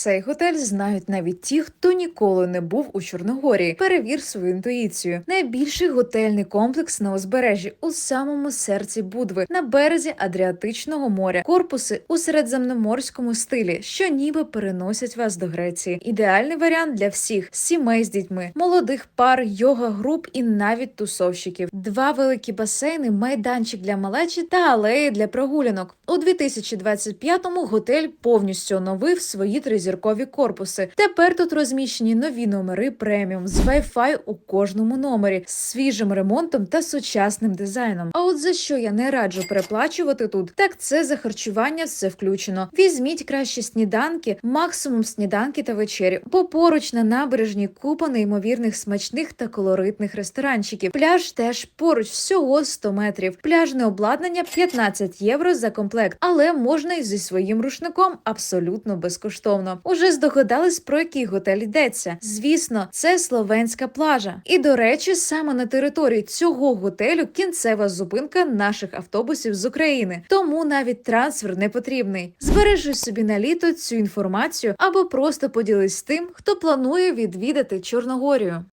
Цей готель знають навіть ті, хто ніколи не був у Чорногорії. Перевір свою інтуїцію. Найбільший готельний комплекс на узбережжі у самому серці Будви, на березі Адріатичного моря, корпуси у середземноморському стилі, що ніби переносять вас до Греції. Ідеальний варіант для всіх сімей з дітьми, молодих пар, йога груп і навіть тусовщиків. Два великі басейни, майданчик для малечі та алеї для прогулянок. У 2025-му готель повністю оновив свої тризіркові корпуси. Тепер тут розміщені нові номери преміум з Wi-Fi у кожному номері, з свіжим ремонтом та сучасним дизайном. А от за що я не раджу переплачувати тут, так це за харчування все включено. Візьміть краще сніданки, максимум сніданки та вечері. Бо поруч на набережні купа неймовірних смачних та колоритних ресторанчиків. Пляж теж поруч всього 100 метрів. Пляжне обладнання 15 євро за комплект, але можна і зі своїм рушником абсолютно безкоштовно. Уже здогадались про який готель йдеться. Звісно, це словенська плажа. І до речі, саме на території цього готелю кінцева зупинка наших автобусів з України. Тому навіть трансфер не потрібний. Збережи собі на літо цю інформацію або просто поділись тим, хто планує відвідати Чорногорію.